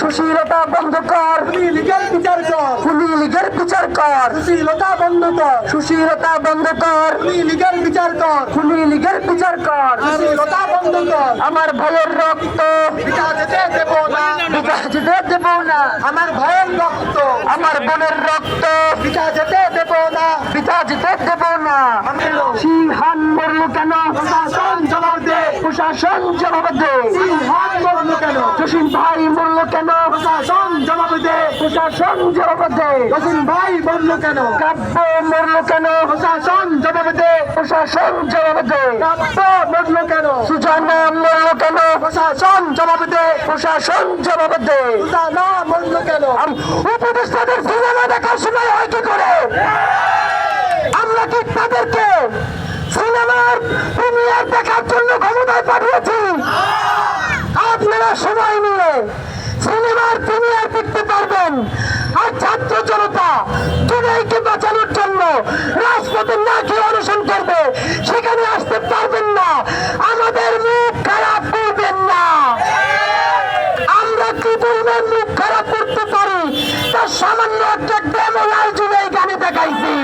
সুশীলতা বন্ধ কর লীগের বিচার কর খুনি লীগের বিচার কর। সুশীলতা বন্ধ কর সুশীলতা বন্ধ কর লীগের বিচার কর। খুনি লীগের বিচার কর। সুশীলতা বন্ধ কর আমার ভাইয়ের রক্ত। পিতা যেতে দেব না। পিতা যেতে দেব না। আমার ভাইয়ের রক্ত। আমার বোনের রক্ত। পিতা যেতে দেব না। পিতা যেতে দেব না। সিংহান মরল কেন? প্রশাসন জবাব বলল কেন? জসিম ভাই মরল কেন? প্রশাসন জবাব প্রশাসন জবাব জসিম ভাই বলল কেন? কাব্য মরল কেন? প্রশাসন জবাব প্রশাসন জবাব দে কাব্য বলল কেন? সুজানা কেন? প্রশাসন জবাব প্রশাসন জবাব সুজানা বলল কেন? উপদেষ্টাদের সিনেমা দেখার সময় হয় কি করে? আমরা কি তাদেরকে সিনেমার প্রিমিয়ার দেখার জন্য পাঠিয়েছি আপনারা সময় নিয়ে সিনেমার প্রিমিয়ার দেখতে পারবেন। আর ছাত্র জনতা দুবাইকে বাঁচানোর জন্য রাজপথে না খেয়ে অনশন করবে, সেখানে আসতে পারবেন না। আমাদের মুখ খারাপ করবেন না। আমরা কি পরিমাণ মুখ খারাপ করতে পারি? তার সামান্য একটা ডেমো জুড়ে এই গানে দেখাইছি।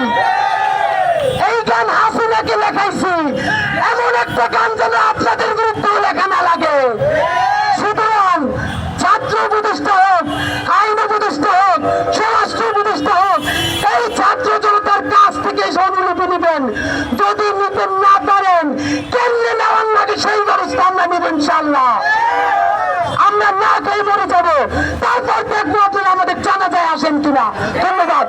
এই গান হাসিনাকে লেখাইছি এমন একটা গান যেন আপনাদের থেকে দিবেন যদি নিতে না পারেন কেমনে নেওয়ার নাকি সেই ব্যবস্থা আমরা নিব ইনশাল্লাহ আমরা না খেয়ে মরে যাব, তারপর দেখব আপনারা আমাদের জানা যায় আসেন কিনা। ধন্যবাদ।